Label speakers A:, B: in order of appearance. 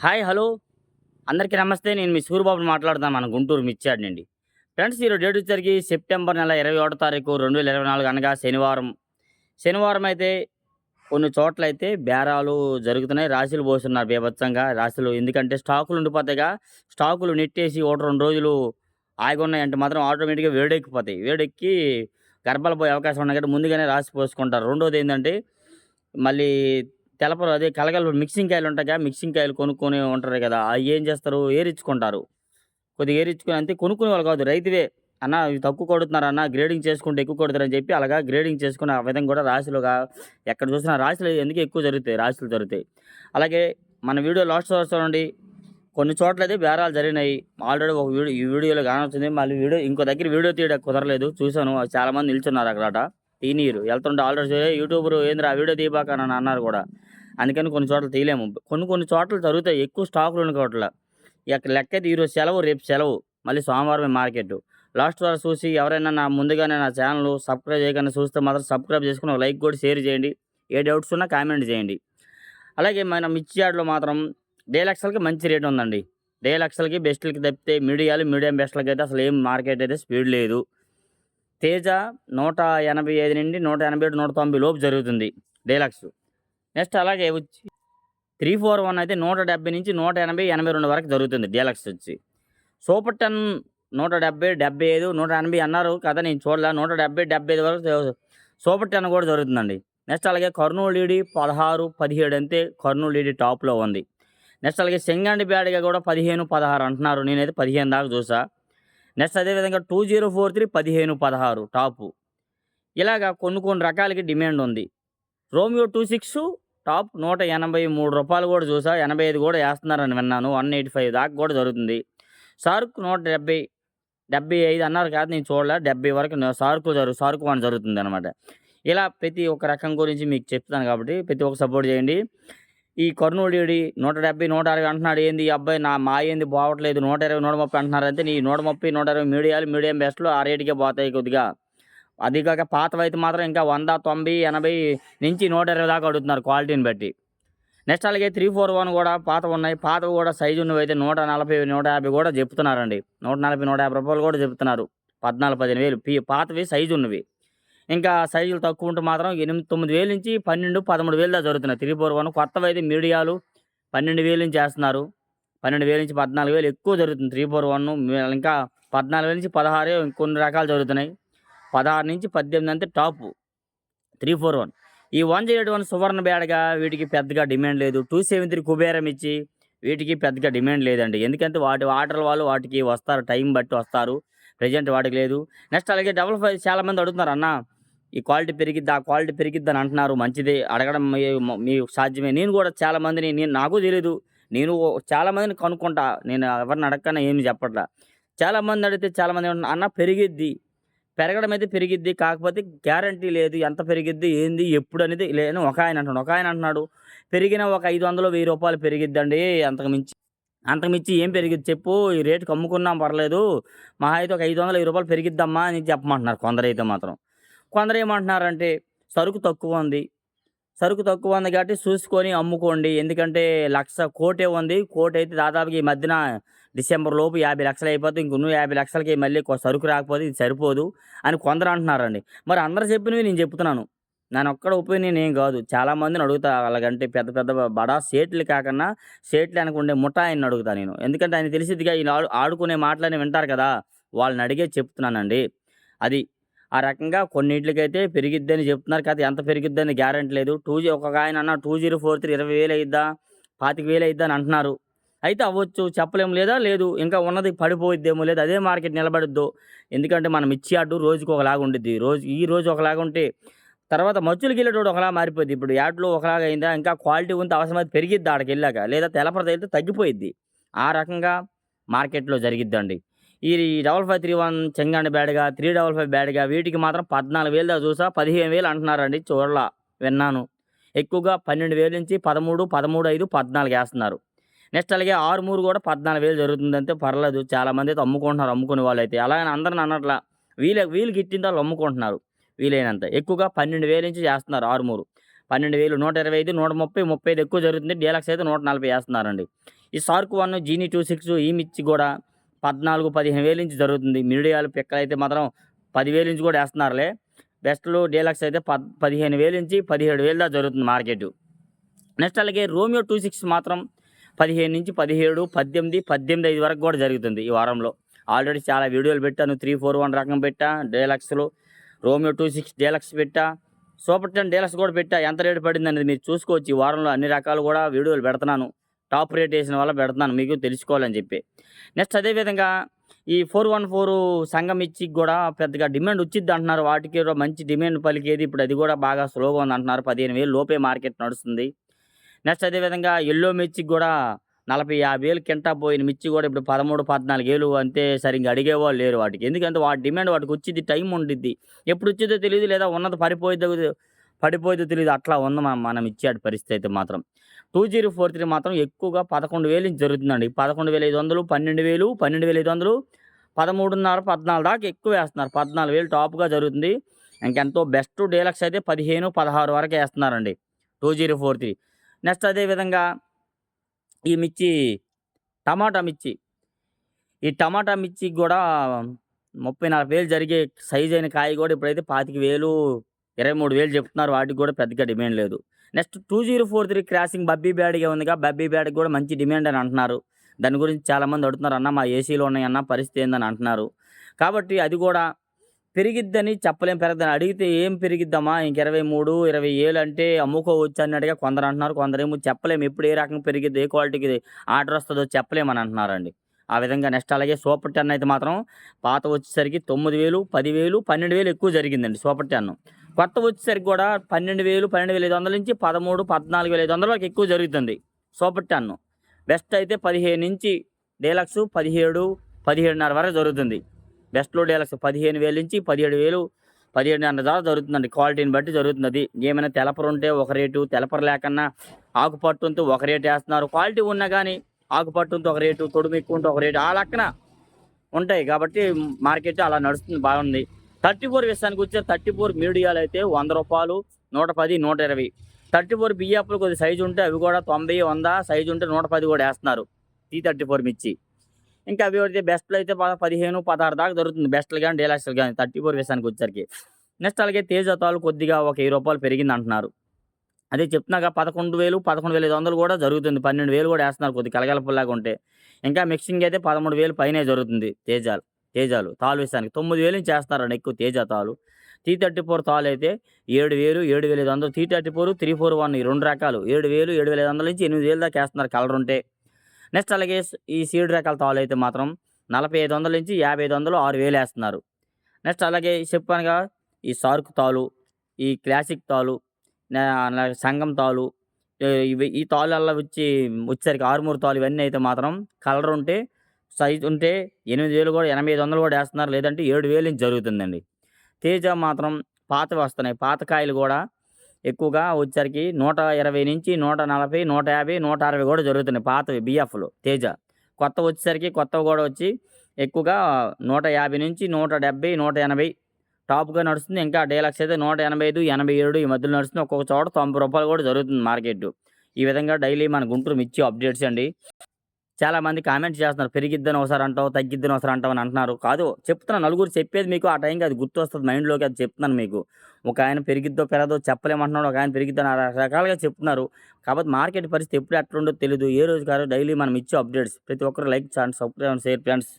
A: Hi hello. అందరికీ నమస్తే. నేను మీ సూర్యబాబుని మాట్లాడుతాను మన గుంటూరు మిర్చాడ్ నుండి ఫ్రెండ్స్ ఈరోజు డేట్ వచ్చేసరికి సెప్టెంబర్ నెల ఇరవై ఒకటో తారీఖు రెండు వేల ఇరవై నాలుగు అనగా శనివారం. శనివారం అయితే కొన్ని చోట్ల అయితే బేరాలు జరుగుతున్నాయి. రాశులు పోస్తున్నారు బీభత్సంగా. రాశులు ఎందుకంటే స్టాకులు ఉండిపోతాయిగా. స్టాకులు నెట్టేసి ఒకటి రెండు రోజులు ఆగున్నాయంటే మాత్రం ఆటోమేటిక్గా వేడెక్కిపోతాయి. వేడెక్కి గర్భాలు పోయే అవకాశం ఉన్నాయి కాబట్టి ముందుగానే రాసి పోసుకుంటారు. రెండోది ఏంటంటే మళ్ళీ తెలపరు. అదే కలగలు మిక్సింగ్ కాయలు ఉంటాయి మిక్సింగ్ కాయలు కొనుక్కొని ఉంటారు కదా అవి ఏం చేస్తారు? ఏరించుకుంటారు కొద్దిగా ఏరిచ్చుకుని అంతే కొనుక్కునే వాళ్ళు కాదు. రైతువే అన్న తక్కువ కొడుతున్నారు అన్న గ్రేడింగ్ చేసుకుంటే ఎక్కువ కొడుతారని చెప్పి అలాగా గ్రేడింగ్ చేసుకుని ఆ విధంగా కూడా రాశిలుగా ఎక్కడ చూసినా రాశులు ఎందుకు ఎక్కువ జరుగుతాయి? రాశులు జరుగుతాయి. అలాగే మన వీడియో లాస్ట్ చూడండి. కొన్ని చోట్ల అయితే బేరాలు జరిగినాయి. ఆల్రెడీ ఒక వీడియో ఈ వీడియోలో కానొచ్చింది. మళ్ళీ వీడియో ఇంకో దగ్గర వీడియో తీయడం కుదరలేదు. చూశాను. చాలామంది నిల్చున్నారు అక్కడ. తీనీరు వెళ్తుంటే ఆల్రెడీ యూట్యూబర్ ఏంద్ర ఆ వీడియో తీయబాక అని అన్నారు కూడా. అందుకని కొన్ని చోట్ల తీయలేము. కొన్ని కొన్ని చోట్ల జరుగుతాయి. ఎక్కువ స్టాకులు ఉన్న చోట్ల. ఇక లెక్క అయితే ఈరోజు సెలవు రేపు సెలవు. మళ్ళీ సోమవారమే మార్కెట్. లాస్ట్ వరకు చూసి ఎవరైనా నా ముందుగానే నా ఛానల్ సబ్స్క్రైబ్ చేయకుండా చూస్తే మాత్రం సబ్స్క్రైబ్ చేసుకుని లైక్ కూడా షేర్ చేయండి. ఏ డౌట్స్ ఉన్నా కామెంట్ చేయండి. అలాగే మన మిర్చి యార్డ్లో మాత్రం డేలక్స్లకి మంచి రేట్ ఉందండి. డేలక్స్లకి బెస్ట్లకి తప్పితే మీడియాలు మీడియం బెస్ట్లకి అయితే అసలు ఏం మార్కెట్ అయితే స్పీడ్ లేదు. తేజ నూట ఎనభై ఐదు నుండి నూట ఎనభై ఏడు నూట తొంభై లోపు జరుగుతుంది డేలక్స్ నెక్స్ట్ అలాగే వచ్చి త్రీ ఫోర్ వన్ అయితే నూట డెబ్బై నుంచి నూట ఎనభై ఎనభై రెండు వరకు జరుగుతుంది డీలక్స్ వచ్చి. సూపర్ టెన్ నూట డెబ్బై డెబ్బై ఐదు నూట ఎనభై అన్నారు. కదా నేను చూడలే. నూట డెబ్బై డెబ్బై ఐదు వరకు సూపర్ టెన్ కూడా జరుగుతుందండి. నెక్స్ట్ అలాగే కర్నూలు లీడి పదహారు పదిహేడు అంతే కర్నూలు లీడి టాప్లో ఉంది. నెక్స్ట్ అలాగే సింగండి బ్యాడ్గా కూడా పదిహేను పదహారు అంటున్నారు. నేనైతే పదిహేను దాకా చూసా. నెక్స్ట్ అదేవిధంగా టూ జీరో ఫోర్ త్రీ పదిహేను పదహారు టాపు. ఇలాగా కొన్ని కొన్ని రకాలకి డిమాండ్ ఉంది. రోమియో టూ సిక్స్ టాప్ నూట ఎనభై మూడు రూపాయలు కూడా చూసా. ఎనభై ఐదు కూడా వేస్తున్నారని విన్నాను. వన్ ఎయిటీ ఫైవ్ దాకా కూడా జరుగుతుంది. సార్క్ నూట డెబ్బై డెబ్బై ఐదు అన్నారు కాదు నేను చూడలే. డెబ్బై వరకు సార్కు జరుగు సార్కు వన్ జరుగుతుంది అనమాట ఇలా ప్రతి ఒక్క రకం గురించి మీకు చెప్తాను కాబట్టి ప్రతి ఒక్క సపోర్ట్ చేయండి. ఈ కర్నూలుడి నూట డెబ్బై నూట అరవై అంటున్నాడు. ఏంది ఈ అబ్బాయి? నా మా ఏంది? బావట్లేదు. నూట ఇరవై నూట ముప్పై అంటున్నారు. అంటే నీ నూట ముప్పై నూట ఇరవై మీడియాలు మీడియం బెస్ట్లో ఆ రేటుకే పోతాయి కొద్దిగా. అది కాక పాతవైతే మాత్రం ఇంకా వంద తొంభై ఎనభై నుంచి నూట ఇరవై దాకా అడుగుతున్నారు క్వాలిటీని బట్టి. నెక్స్ట్ అలాగే త్రీ ఫోర్ వన్ కూడా పాత ఉన్నాయి. పాతవి కూడా సైజు ఉన్నవి అయితే నూట నలభై నూట యాభై కూడా చెప్తున్నారండి. నూట నలభై నూట యాభై రూపాయలు కూడా చెప్తున్నారు. పద్నాలుగు పదిహేను వేలు. పి పాతవి సైజు ఉన్నవి. ఇంకా సైజులు తక్కువ ఉంటే మాత్రం ఎనిమిది తొమ్మిది వేలు నుంచి పన్నెండు పదమూడు వేలు దాకా జరుగుతున్నాయి. త్రీ ఫోర్ వన్ కొత్తవి అయితే మీడియాలు పన్నెండు వేలు నుంచి వేస్తున్నారు పన్నెండు వేలు నుంచి పద్నాలుగు వేలు ఎక్కువ జరుగుతుంది. త్రీ ఫోర్ వన్ ఇంకా పద్నాలుగు వేలు నుంచి పదహారు కొన్ని రకాలు జరుగుతున్నాయి. పదహారు నుంచి పద్దెనిమిది అంతే టాప్. Three four one. ఈ వన్ జీరో వన్ సువర్ణ బ్యాడ్గా వీటికి పెద్దగా డిమాండ్ లేదు. టూ సెవెన్ త్రీ కుబేరం ఇచ్చి వీటికి పెద్దగా డిమాండ్ లేదండి. ఎందుకంటే వాటి ఆర్డర్ వాళ్ళు వాటికి వస్తారు టైం బట్టి వస్తారు. ప్రజెంట్ వాటికి లేదు. నెక్స్ట్ అలాగే డబల్ ఫైవ్ చాలా మంది అడుగుతున్నారు అన్న ఈ క్వాలిటీ పెరిగిద్ది? ఆ క్వాలిటీ పెరిగిద్ది? అని అంటున్నారు. మంచిదే. అడగడం మీ- సాధ్యమే. నేను కూడా చాలా మందిని నేను నాకు తెలియదు నేను చాలా మందిని కనుక్కుంటా. నేను ఎవరిని అడగకన్నా ఏమి చెప్పట్లా. చాలా మంది అడిగితే చాలా మంది అన్న పెరిగిద్ది. పెరగడం అయితే పెరిగిద్ది కాకపోతే గ్యారంటీ లేదు. ఎంత పెరిగిద్ది ఏంది ఎప్పుడు అనేది లేని. ఒక ఆయన అంటున్నాడు ఒక ఆయన అంటున్నాడు పెరిగిన ఒక ఐదు వందలు వెయ్యి రూపాయలు పెరిగిద్దండి అంతకు మించి అంతకు ఏం పెరిగిద్ది చెప్పు ఈ రేటుకి అమ్ముకున్నాం పర్లేదు మా అయితే ఒక ఐదు వందలు వెయ్యి రూపాయలు పెరిగిద్దమ్మా అని చెప్పమంటున్నారు కొందరైతే మాత్రం. కొందరు ఏమంటున్నారంటే సరుకు తక్కువ ఉంది సరుకు తక్కువ ఉంది కాబట్టి చూసుకొని అమ్ముకోండి. ఎందుకంటే లక్ష కోటే ఉంది. కోటి అయితే దాదాపుగా ఈ మధ్యన డిసెంబర్ లోపు యాభై లక్షలు అయిపోతే ఇంకొన్ని యాభై లక్షలకి మళ్ళీ సరుకు రాకపోతే ఇది సరిపోదు అని కొందరు అంటున్నారండి. మరి అందరు చెప్పినవి నేను చెప్తున్నాను. నేను ఒక్కడ ఒపీనియన్ ఏం కాదు. చాలా మందిని అడుగుతా అలాగంటే పెద్ద పెద్ద బడా సేట్లు కాకుండా సేట్లు అనుకుండే ఆయన అడుగుతా నేను. ఎందుకంటే ఆయన తెలిసిద్దిగా ఈ ఆడుకునే మాటలని వింటారు కదా. వాళ్ళని అడిగే చెప్తున్నానండి. అది ఆ రకంగా కొన్నింటికైతే పెరిగిద్దని చెప్తున్నారు కదా ఎంత పెరిగిద్దని గ్యారంటీ లేదు. టూ జీ ఒక ఆయన అన్న టూ జీరో ఫోర్ త్రీ ఇరవై వేలు అయిద్దా పాతిక వేలు అయిద్దా అని అంటున్నారు. అయితే అవ్వచ్చు చెప్పలేము లేదా? లేదు. ఇంకా ఉన్నది పడిపోయిద్దేమో లేదు? అదే మార్కెట్ నిలబడద్దు? ఎందుకంటే మనం ఇచ్చి అడ్డు రోజుకి ఒకలాగా ఉండిద్ది. రోజు ఈ రోజు ఒకలాగా ఉంటే తర్వాత మచ్చులకి వెళ్ళేటోడు ఒకలా మారిపోద్ది. ఇప్పుడు యాడ్లో ఒకలాగా అయిందా? ఇంకా క్వాలిటీ ఉంటే అవసరమైతే పెరిగిద్ది? ఆడికి వెళ్ళాక? లేదా తెలపరద అయితే తగ్గిపోయిద్ది. ఆ రకంగా మార్కెట్లో జరిగిద్దండి. ఈ డబల్ ఫైవ్ త్రీ వన్ చెంగాండి బ్యాడ్గా త్రీ డబల్ ఫైవ్ బ్యాడ్గా వీటికి మాత్రం పద్నాలుగు వేలు దా చూసా పదిహేను వేలు అంటున్నారండి చూడలా విన్నాను. ఎక్కువగా పన్నెండు వేలు నుంచి పదమూడు పదమూడు ఐదు పద్నాలుగు వేస్తున్నారు. నెక్స్ట్ అలాగే ఆరు మూడు కూడా పద్నాలుగు వేలు జరుగుతుందంటే పర్లేదు చాలామంది అయితే అమ్ముకుంటున్నారు అమ్ముకునే వాళ్ళు అయితే. అలాగని అందరిని అన్నట్లా వీళ్ళ వీళ్ళు గిట్టిన వాళ్ళు అమ్ముకుంటున్నారు వీలైనంత. ఎక్కువగా పన్నెండు వేలు నుంచి చేస్తున్నారు ఆరు మూడు. పన్నెండు వేలు నూట ఇరవై ఐదు నూట ముప్పై ముప్పై ఐదు ఎక్కువ జరుగుతుంది డీలక్స్ అయితే నూట నలభై వేస్తున్నారండి. ఈ సార్క్ వన్ జీనీ టూ సిక్స్ ఈ మిర్చి కూడా పద్నాలుగు పదిహేను వేల నుంచి జరుగుతుంది. మీడియాలు పిక్కలు అయితే మాత్రం పదివేల నుంచి కూడా వేస్తున్నారులే. బెస్ట్లు డీలక్స్ అయితే పద్ పదిహేను వేల నుంచి పదిహేడు వేలు దాకా జరుగుతుంది మార్కెట్. నెక్స్ట్ అలాగే రోమియో టూ సిక్స్ మాత్రం పదిహేను నుంచి పదిహేడు పద్దెనిమిది పద్దెనిమిది ఐదు వరకు కూడా జరుగుతుంది ఈ వారంలో. ఆల్రెడీ చాలా వీడియోలు పెట్టాను. త్రీ ఫోర్ వన్ రకం పెట్టా డీలక్స్లో రోమియో టూ సిక్స్ డీలక్స్ పెట్టా సూపర్ టెన్ డీలక్స్ కూడా పెట్టా. ఎంత రేటు పడింది అనేది మీరు చూసుకోవచ్చు. ఈ వారంలో అన్ని రకాలు కూడా వీడియోలు పెడుతున్నాను. టాప్ రేట్ వేసిన వల్ల పెడుతున్నాను మీకు తెలుసుకోవాలని చెప్పి. నెక్స్ట్ అదేవిధంగా ఈ ఫోర్ వన్ ఫోర్ సంఘం ఇచ్చి కూడా పెద్దగా డిమాండ్ వచ్చింది అంటున్నారు. వాటికి మంచి డిమాండ్ పలికేది ఇప్పుడు అది కూడా బాగా స్లోగా ఉంది అంటున్నారు. పదిహేను వేలు లోపే మార్కెట్ నడుస్తుంది. నెక్స్ట్ అదేవిధంగా ఎల్లో మిర్చికి కూడా నలభై యాభై వేలు కింటా పోయిన మిర్చి కూడా ఇప్పుడు పదమూడు పద్నాలుగు వేలు అంతే సరిగ్గా అడిగేవాళ్ళు లేరు వాటికి. ఎందుకంటే వాటి డిమాండ్ వాటికి వచ్చింది టైం ఉండిద్ది. ఎప్పుడు వచ్చిందో తెలియదు లేదా ఉన్నది పడిపోయిద్దో పడిపోయేదో తెలియదు అట్లా ఉంది మనం మనం ఇచ్చాడు పరిస్థితి అయితే మాత్రం. టూ జీరో ఫోర్ త్రీ మాత్రం ఎక్కువగా పదకొండు వేలు జరుగుతుందండి. పదకొండు వేల ఐదు వందలు పన్నెండు వేలు పన్నెండు వేల ఐదు వందలు పదమూడున్నర పద్నాలుగు దాకా ఎక్కువ వేస్తున్నారు. పద్నాలుగు వేలు టాప్గా జరుగుతుంది. ఇంకెంతో బెస్ట్ డీలక్స్ అయితే పదిహేను పదహారు వరకు వేస్తున్నారండి two zero four three. Next అదేవిధంగా ఈ మిర్చి టమాటా మిర్చి. ఈ టమాటా మిర్చి కూడా ముప్పై నాలుగు వేలు జరిగే సైజ్ అయిన కాయ కూడా ఇప్పుడైతే పాతిక వేలు ఇరవై మూడు వేలు చెప్తున్నారు. వాటికి కూడా పెద్దగా డిమాండ్ లేదు. Next two zero four three crossing బబ్బీ బ్యాడ్గా ఉందిగా. బబ్బీ బ్యాడ్కి కూడా మంచి డిమాండ్ అని అంటున్నారు. దాని గురించి చాలామంది అడుగుతున్నారు అన్న మా ఏసీలో ఉన్నాయన్న పరిస్థితి ఏందని అంటున్నారు. కాబట్టి అది కూడా పెరిగిద్దని చెప్పలేం పెరగదని అడిగితే ఏం పెరిగిద్దమ్మా? ఇంక ఇరవై మూడు ఇరవై ఏళ్ళు అంటే అమ్ముకోవచ్చు అన్నట్టుగా కొందరు అంటున్నారు. కొందరేమో చెప్పలేము ఎప్పుడు ఏ రకంగా పెరిగిద్ది ఏ క్వాలిటీకి ఆర్డర్ వస్తుందో చెప్పలేమని అంటున్నారండి. ఆ విధంగా నెక్స్ట్ అలాగే సూపర్ టెన్ అయితే మాత్రం పాత వచ్చేసరికి తొమ్మిది వేలు పదివేలు పన్నెండు వేలు ఎక్కువ జరిగిందండి సూపర్ టెన్. కొత్త వచ్చేసరికి కూడా పన్నెండు వేలు పన్నెండు వేల ఐదు వందల నుంచి పదమూడు పద్నాలుగు వేల ఐదు వందల వరకు ఎక్కువ జరుగుతుంది. Super ten. బెస్ట్ అయితే పదిహేను నుంచి డీలక్స్ పదిహేడు పదిహేడున్నర వరకు జరుగుతుంది. బెస్ట్లో డీలక్స్ పదిహేను వేల నుంచి పదిహేడు వేలు పదిహేడున్నర దాకా జరుగుతుందండి. క్వాలిటీని బట్టి జరుగుతుంది. ఏమైనా తెలపరు ఉంటే ఒక రేటు తెలపరు లేకన్నా ఆకుపట్టు ఉంటే ఒక రేటు వేస్తున్నారు. క్వాలిటీ ఉన్నా కానీ ఆకుపట్టు ఉంటే ఒక రేటు తొడుము ఎక్కువ ఉంటే ఒక రేటు ఆ లెక్కన ఉంటాయి. కాబట్టి మార్కెట్ అలా నడుస్తుంది బాగుంది. థర్టీ ఫోర్ విషయానికి వచ్చే థర్టీ ఫోర్ మీడియాలు అయితే వంద రూపాయలు నూట పది నూట ఇరవై. థర్టీ ఫోర్ బియ్యాపులు కొద్ది సైజు ఉంటే అవి కూడా తొంభై వంద సైజు ఉంటే నూట పది కూడా వేస్తున్నారు. టీ థర్టీ ఫోర్ మిర్చి. ఇంకా అవి అయితే బెస్ట్లు అయితే పద- పదిహేను పదహారు దాకా దొరుకుతుంది. బెస్ట్లు కానీ డీలాక్స్లు కానీ థర్టీ ఫోర్ విషయానికి వచ్చేసరికి. నెక్స్ట్ అలాగే తేజతాలు కొద్దిగా ఒక వెయ్యి రూపాయలు పెరిగింది అంటున్నారు. అదే చెప్తున్నాక పదకొండు వేలు పదకొండు వేల ఐదు వందలు కూడా జరుగుతుంది. పన్నెండు వేలు కూడా వేస్తున్నారు కొద్ది కలగలపుల్లాగా ఉంటే. ఇంకా మిక్సింగ్ అయితే పదమూడు వేలు పైనే జరుగుతుంది తేజాలు. తేజాలు. తాలు వేసానికి తొమ్మిది వేలు నుంచి ఎక్కువ తేజ తాలు త్రీ థర్టీ ఫోర్ తాలు అయితే ఏడు వేలు ఏడు వేల ఐదు వందలు. Three thirty four three four one ఈ రెండు రకాలు. ఏడు వేలు ఏడు వేల ఐదు వందల నుంచి ఎనిమిది వేలు దాకా వేస్తున్నారు కలర్ ఉంటే. నెక్స్ట్ అలాగే ఈ సీడ్ రకాల తాలు అయితే మాత్రం నలభై ఐదు వందల నుంచి యాభై ఐదు వందలు ఆరు వేలు వేస్తున్నారు. నెక్స్ట్ అలాగే చెప్పానుగా ఈ సార్క్ తాలు ఈ క్లాసిక్ తాలు నా- సంగం తాలు ఇవి ఈ తాళ్ళల్లో వచ్చి వచ్చేసరికి ఆరుమూరు తాలు ఇవన్నీ అయితే మాత్రం కలర్ ఉంటే సైజ్ ఉంటే ఎనిమిది వేలు కూడా ఎనభై ఐదు వందలు కూడా వేస్తున్నారు. లేదంటే ఏడు వేలు నుంచి జరుగుతుందండి. తేజ మాత్రం పాతవి వస్తున్నాయి. పాత కాయలు కూడా ఎక్కువగా వచ్చేసరికి నూట ఇరవై నుంచి నూట నలభై నూట యాభై నూట అరవై కూడా జరుగుతున్నాయి పాతవి బిఎఫ్లు తేజ. కొత్త వచ్చేసరికి కొత్తవి కూడా వచ్చి ఎక్కువగా నూట యాభై నుంచి నూట డెబ్బై నూట ఎనభై టాప్గా నడుస్తుంది. ఇంకా డైలాక్స్ అయితే నూట ఎనభై ఐదు ఎనభై ఏడు ఈ మధ్యలో నడుస్తుంది. ఒక్కొక్క చోట తొంభై రూపాయలు కూడా జరుగుతుంది మార్కెట్. ఈ విధంగా డైలీ మన గుంటూరు మిర్చి అప్డేట్స్ అండి. చాలా మంది కామెంట్ చేస్తున్నారు పెరిగిద్దని ఒకసారి అంటావు తగ్గిద్దని ఒకసారి అంటావు అని అంటున్నారు. కాదు చెప్తున్నా నలుగురు చెప్పేది మీకు ఆ టైంకి అది గుర్తు వస్తుంది మైండ్లోకి అది చెప్తున్నాను మీకు. ఒక ఆయన పెరిగిద్దో పెరదో చెప్పలేమంటున్నాడు ఒక ఆయన పెరిగిద్దని రకరకాలుగా రకాలుగా చెప్తున్నారు. కాబట్టి మార్కెట్ పరిస్థితి ఎప్పుడు ఎట్లా తెలియదు ఏ రోజు కాదు డైలీ మనం ఇచ్చే అప్డేట్స్. ప్రతి ఒక్కరు లైక్ చేయండి సబ్స్క్రైబ్ షేర్ ఫ్రెండ్స్